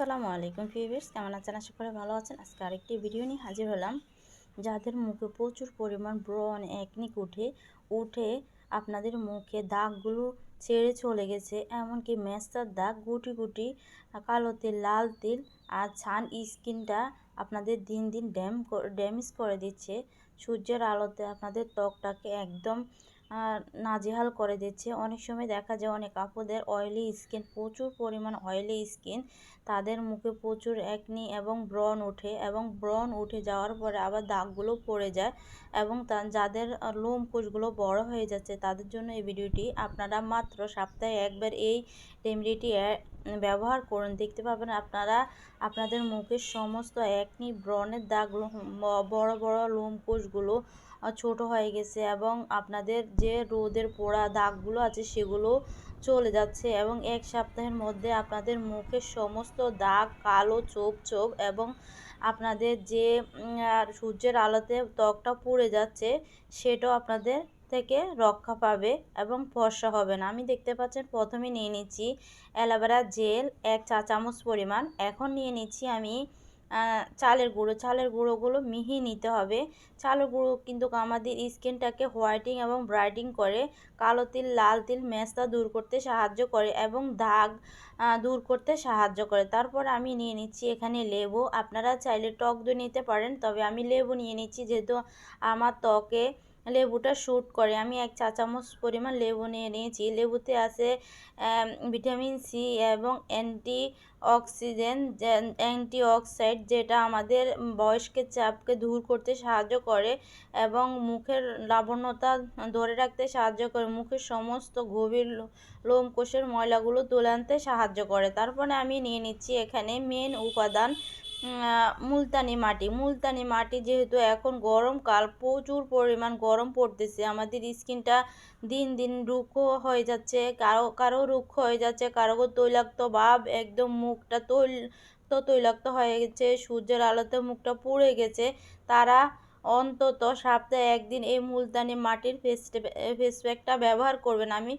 আসসালামু আলাইকুম ফিউভার্স কেমন আছেন? আশা করি ভালো আছেন। আজকে আরেকটি ভিডিও নিয়ে হাজির হলাম, যাদের মুখে প্রচুর পরিমাণ ব্রণ একনিক উঠে উঠে আপনাদের মুখে দাগগুলো ছেড়ে চলে গেছে। এমনকি মেস্তার দাগ, গুটি গুটি, কালো তিল, লাল তেল আর ছান স্কিনটা আপনাদের দিন দিন ড্যাম ড্যামেজ করে দিচ্ছে। সূর্যের আলোতে আপনাদের ত্বকটাকে একদম নাজেহাল করে দিচ্ছে। অনেক সময় দেখা যায় অনেক আপুদের অয়েলি স্কিন প্রচুর পরিমাণ অয়েলি স্কিন তাদের মুখে প্রচুর একনি এবং ব্রণ ওঠে এবং ব্রণ উঠে যাওয়ার পরে আবার দাগগুলো পড়ে যায় এবং যাদের লোম কোষগুলো বড় হয়ে যাচ্ছে তাদের জন্য এই ভিডিওটি আপনারা মাত্র সপ্তাহে একবার এই রেমেডিটি ব্যবহার করুন। দেখতে পাবেন আপনারা, আপনাদের মুখের সমস্ত একনি ব্রণের দাগ বড় বড় লোম কোষগুলো ছোট হয়ে গেছে এবং আপনাদের যে রোদের পোড়া দাগগুলো আছে সেগুলো চলে যাচ্ছে এবং এক সপ্তাহের মধ্যে আপনাদের মুখের সমস্ত দাগ, কালো চোখ চোখ এবং আপনাদের যে সূর্যের আলোতে ত্বকটা পুড়ে যাচ্ছে সেটাও আপনাদের থেকে রক্ষা পাবে এবং ফর্সা হবে না। আমি দেখতে পাচ্ছেন, প্রথমে নিয়ে নিচ্ছি অ্যালোভেরা জেল, এক চা চামচ পরিমাণ। এখন নিয়ে নিচ্ছি আমি চালের গুঁড়ো। চালের গুঁড়োগুলো মিহি নিতে হবে। চালের গুঁড়ো কিন্তু আমাদের স্কিনটাকে হোয়াইটিং এবং ব্রাইটিং করে, কালো তিল, লাল তিল, মেস্তা দূর করতে সাহায্য করে এবং দাগ দূর করতে সাহায্য করে। তারপর আমি নিয়ে নিচ্ছি এখানে লেবু। আপনারা চাইলে টক দই নিতে পারেন, তবে আমি লেবু নিয়ে নিচ্ছি যেহেতু আমার ত্বকে লেবুটা শ্যুট করে। আমি এক চা চামচ পরিমাণ লেবু নিয়ে নিয়েছি। লেবুতে আছে ভিটামিন সি এবং অ্যান্টি অক্সিজেন অ্যান্টি অক্সাইড যেটা আমাদের বয়স্কের চাপকে দূর করতে সাহায্য করে এবং মুখের লাবণ্যতা ধরে রাখতে সাহায্য করে। মুখের সমস্ত গভীর লোমকোষের ময়লাগুলো তুলে আনতে সাহায্য করে। তারপরে আমি নিয়ে নিচ্ছি এখানে মেন উপাদান মুলতানি মাটি। মুলতানি মাটি যেহেতু এখন গরমকাল প্রচুর পরিমাণ গরম পড়তেছে। আমাদের স্কিনটা দিন দিন রুক্ষ হয়ে যাচ্ছে। কারও কারও রুক্ষ হয়ে যাচ্ছে, কারও তৈলাক্ত ভাব একদম মুখটা তৈল, তো তৈলাক্ত হয়ে গেছে, সূর্যের আলোতে মুখটা পুড়ে গেছে। তারা অন্তত সপ্তাহে একদিন এই মুলতানি মাটির ফেস ফেস প্যাকটা ব্যবহার করবেন। আমি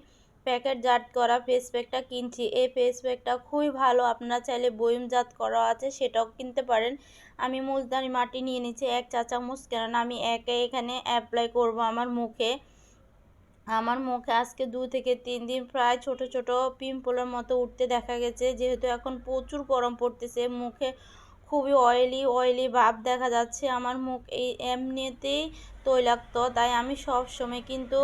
প্যাকেটজাত করা ফেস প্যাকটা কিনছি। এই ফেস প্যাকটা খুবই ভালো। আপনারা চাইলে বয়মজাত করা আছে, সেটাও কিনতে পারেন। আমি মুলতানি মাটি নিয়ে নিচ্ছি এক চা চামচ কেননা আমি একে এখানে অ্যাপ্লাই করব আমার মুখে। আমার মুখে আজকে দু থেকে তিন দিন প্রায় ছোট ছোট পিম্পলের মতো উঠতে দেখা গেছে। যেহেতু এখন প্রচুর গরম পড়তেছে, মুখে খুবই অয়েলি অয়েলি ভাব দেখা যাচ্ছে আমার মুখ। এই এমনিতেই তৈলাক্ত, তাই আমি সব সময় কিন্তু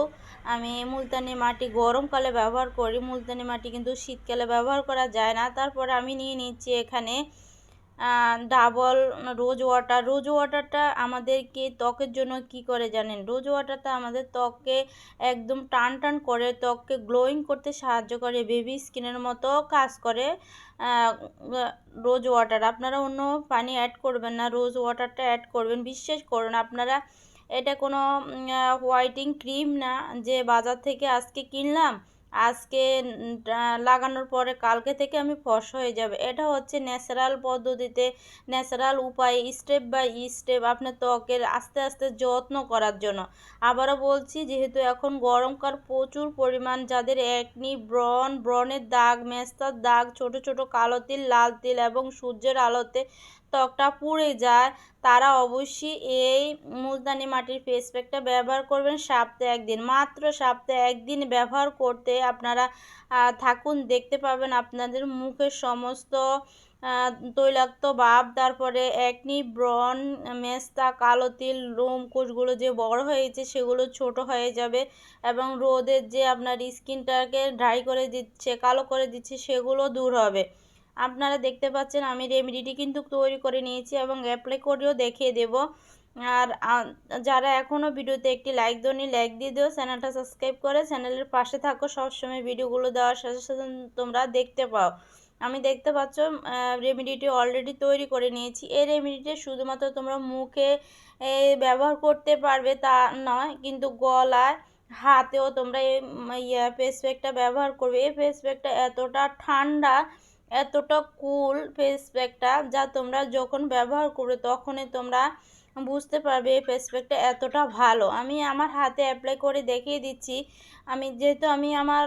আমি মুলতানি মাটি গরমকালে ব্যবহার করি। মুলতানি মাটি কিন্তু শীতকালে ব্যবহার করা যায় না। তারপরে আমি নিয়ে নিচ্ছি এখানে ডাবল রোজ ওয়াটার রোজ ওয়াটারটা আমাদেরকে ত্বকের জন্য কি করে জানেন? রোজ ওয়াটারটা আমাদের ত্বককে একদম টান টান করে, ত্বককে গ্লোয়িং করতে সাহায্য করে বেবি স্কিনের মতো কাজ করে। রোজ ওয়াটার আপনারা অন্য পানি অ্যাড করবেন না রোজ ওয়াটারটা অ্যাড করবেন। বিশ্বাস করুন, আপনারা এটা কোনো হোয়াইটিং ক্রিম না যে বাজার থেকে আজকে কিনলাম আজকে লাগানোর পরে কালকে থেকে আমি ফস হয়ে যাবে। এটা হচ্ছে ন্যাচারাল পদ্ধতিতে, ন্যাচারাল উপায়ে স্টেপ বাই স্টেপ আপনার ত্বকের আস্তে আস্তে যত্ন করার জন্য। আবারও বলছি, যেহেতু এখন গরমকাল, প্রচুর পরিমাণ যাদের একনি ব্রণ, ব্রণের দাগ, মেস্তার দাগ, ছোট ছোট কালো তিল, লাল তিল এবং সূর্যের আলোতে ত্বকটা পুড়ে যায়, তারা অবশ্যই এই মুলতানি মাটির ফেস প্যাকটা ব্যবহার করবেন সপ্তাহে একদিন। মাত্র সপ্তাহে একদিন ব্যবহার করতে আপনারা থাকুন, দেখতে পাবেন আপনাদের মুখের সমস্ত তৈলাক্ত ভাব, তারপরে একনি ব্রন মেস্তা, কালো তিল, লোম কোষগুলো যে বড় হয়েছে সেগুলো ছোট হয়ে যাবে এবং রোদের যে আপনার স্কিনটাকে ড্রাই করে দিচ্ছে, কালো করে দিচ্ছে সেগুলো দূর হবে। আপনারা দেখতে পাচ্ছেন আমি রেমেডিটি কিন্তু তৈরি করে নিয়েছি এবং অ্যাপ্লাই করেও দেখিয়ে দেব। আর যারা এখনও ভিডিওতে একটি লাইক দোনি লাইক দিয়ে দিও, চ্যানেলটা সাবস্ক্রাইব করে, চ্যানেলের পাশে থাকো, সবসময় ভিডিওগুলো দেওয়ার সাথে সাথে তোমরা দেখতে পাও। আমি দেখতে পাচ্ছ রেমেডিটি অলরেডি তৈরি করে নিয়েছি। এই রেমেডিটি শুধুমাত্র তোমরা মুখে ব্যবহার করতে পারবে তা নয়, কিন্তু গলায়, হাতেও তোমরা এই ফেস প্যাকটা ব্যবহার করবে। এই ফেস প্যাকটা এতটা ঠান্ডা এতটা কুল ফেস প্যাকটা যা তোমরা যখন ব্যবহার করবে তখনই তোমরা বুঝতে পারবে এই ফেস প্যাকটা এতটা ভালো। আমি আমার হাতে অ্যাপ্লাই করে দেখিয়ে দিচ্ছি। আমি যেহেতু আমি আমার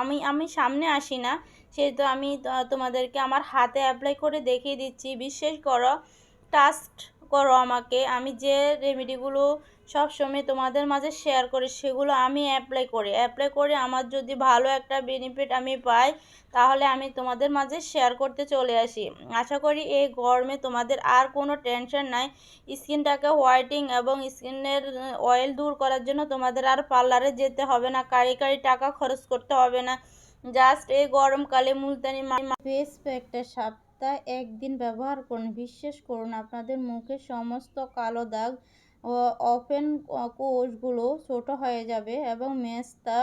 আমি আমি সামনে আসি না, সেহেতু আমি তোমাদেরকে আমার হাতে অ্যাপ্লাই করে দেখিয়ে দিচ্ছি। বিশ্বাস করো ট্রাস্ট করো আমাকে। আমি যে রেমেডিগুলো সবসময় তোমাদের মাঝে শেয়ার করি, সেগুলো আমি অ্যাপ্লাই করি। অ্যাপ্লাই করে আমার যদি ভালো একটা বেনিফিট আমি পাই, তাহলে আমি তোমাদের মাঝে শেয়ার করতে চলে আসি। আশা করি এই গরমে তোমাদের আর কোনো টেনশন নাই। স্কিনটাকে হোয়াইটিং এবং স্কিনের অয়েল দূর করার জন্য তোমাদের আর পার্লারে যেতে হবে না। কারি কারি টাকা খরচ করতে হবে না। জাস্ট এই গরমকালে মুলতানি ফেস প্যাকটা সপ্তাহে একদিন ব্যবহার করুন। বিশ্বাস করুন, আপনাদের মুখে সমস্ত কালো দাগ ও ওপেন কোষগুলো ছোট হয়ে যাবে এবং মেস্তা,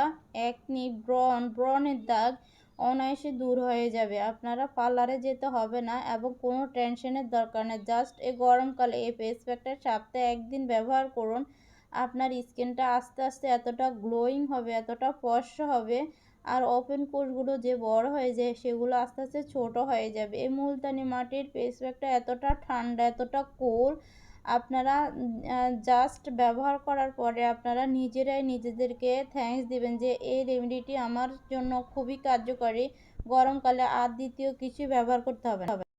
একনি ব্রন ব্রনের দাগ অনায়াসে দূর হয়ে যাবে। আপনারা পার্লারে যেতে হবে না এবং কোনো টেনশনের দরকার নেই। জাস্ট এই গরমকালে এই ফেস প্যাকটা সপ্তাহে একদিন ব্যবহার করুন। আপনার স্কিনটা আস্তে আস্তে এতটা গ্লোয়িং হবে, এতটা ফর্সা হবে আর ওপেন কোষগুলো যে বড় হয়ে যায় সেগুলো আস্তে আস্তে ছোট হয়ে যাবে। এই মুলতানি মাটির পেস প্যাকটা এতটা ঠান্ডা, এতটা কোল আপনারা জাস্ট ব্যবহার করার পরে আপনারা নিজেরাই নিজেদেরকে থ্যাংকস দিবেন যে এই রেমেডিটি আমার জন্য খুবই কার্যকরী। গরমকালে আর দ্বিতীয় কিছু ব্যবহার করতে হবে